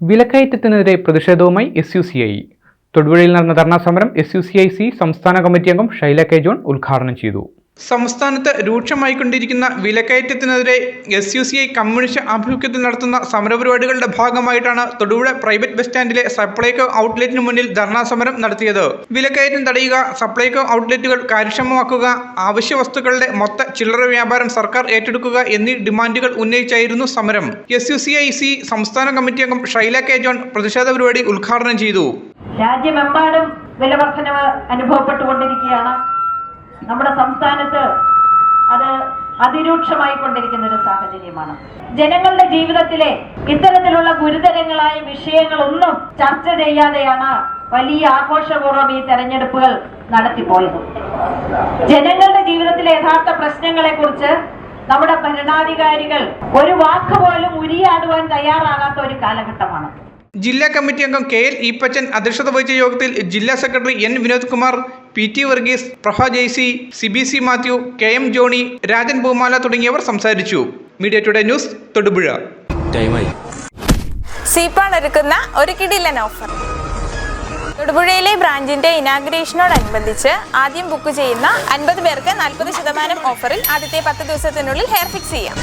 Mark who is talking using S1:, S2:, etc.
S1: വിലക്കയറ്റത്തിനെതിരെ പ്രതിഷേധവുമായി S U C I തൊടുപുഴയിൽ നടന്ന ധർണാ സമരം S U C I C സംസ്ഥാന കമ്മിറ്റി അംഗം ഷൈല കെ ജോൺ ഉദ്ഘാടനം ചെയ്തു.
S2: സംസ്ഥാനത്ത് രൂക്ഷമായിക്കൊണ്ടിരിക്കുന്ന വിലക്കയറ്റത്തിനെതിരെ S U C I communist ആഭിമുഖ്യത്തിൽ നടത്തുന്ന സമരപരിപാടികളുടെ ഭാഗമായിട്ടാണ് തൊടുപുഴ പ്രൈവറ്റ് ബസ് സ്റ്റാൻഡിലെ സപ്ലൈകോ ഔട്ട്ലെറ്റിന് മുന്നിൽ ധർണാ സമരം നടത്തിയത്. വിലക്കയറ്റം തടയുക സപ്ലൈകോ ഔട്ട്ലെറ്റുകൾ കാര്യക്ഷമമാക്കുക ആവശ്യ വസ്തുക്കളുടെ മൊത്ത ചില്ലറ വ്യാപാരം സർക്കാർ ഏറ്റെടുക്കുക എന്നീ ഡിമാൻഡുകൾ ഉന്നയിച്ചായിരുന്നു സമരം. S U C I C സംസ്ഥാന കമ്മിറ്റി അംഗം ഷൈല കെ ജോൺ പ്രതിഷേധ പരിപാടി ഉദ്ഘാടനം ചെയ്തു.
S3: രാജ്യമെമ്പാടും വിലവർദ്ധനവ് അനുഭവപ്പെട്ടുകൊണ്ടിരിക്കുകയാണ്. നമ്മുടെ സംസ്ഥാനത്ത് അത് അതിരൂക്ഷമായി കൊണ്ടിരിക്കുന്ന ഒരു സാഹചര്യമാണ്. ജനങ്ങളുടെ ജീവിതത്തിലെ ഇത്തരത്തിലുള്ള ഗുരുതരങ്ങളായ വിഷയങ്ങളൊന്നും ചർച്ച ചെയ്യാതെയാണ് വലിയ ആഘോഷപൂർവം ഈ തെരഞ്ഞെടുപ്പുകൾ നടത്തിപ്പോയത്. ജനങ്ങളുടെ ജീവിതത്തിലെ യഥാർത്ഥ പ്രശ്നങ്ങളെ കുറിച്ച് നമ്മുടെ ഭരണാധികാരികൾ ഒരു വാക്ക് പോലും ഉരിയാടുവാൻ തയ്യാറാകാത്ത ഒരു കാലഘട്ടമാണ്.
S2: ജില്ലാ കമ്മിറ്റി അംഗം കെ എൽ ഈപ്പച്ചൻ അധ്യക്ഷത വഹിച്ച യോഗത്തിൽ ജില്ലാ secretary N Vinod Kumar P T Varghese Prabha Jaisy C B C Mathew K M Johny Rajan Bhoomala തുടങ്ങിയവർ സംസാരിച്ചു. Media today news Thodupuzha.
S4: സീപ്പാൾ ഒരുക്കുന്ന ഒരു കിടിലൻ ഓഫർ തൊടുപുഴയിലെ ബ്രാഞ്ചിന്റെ ഇനാഗ്രേഷനോടനുബന്ധിച്ച് ആദ്യം ബുക്ക് ചെയ്യുന്ന അൻപത് പേർക്ക് നാൽപ്പത് ശതമാനം ഓഫറിൽ ആദ്യത്തെ പത്ത് ദിവസത്തിനുള്ളിൽ ഹെയർ ഫിക്സ് ചെയ്യാം.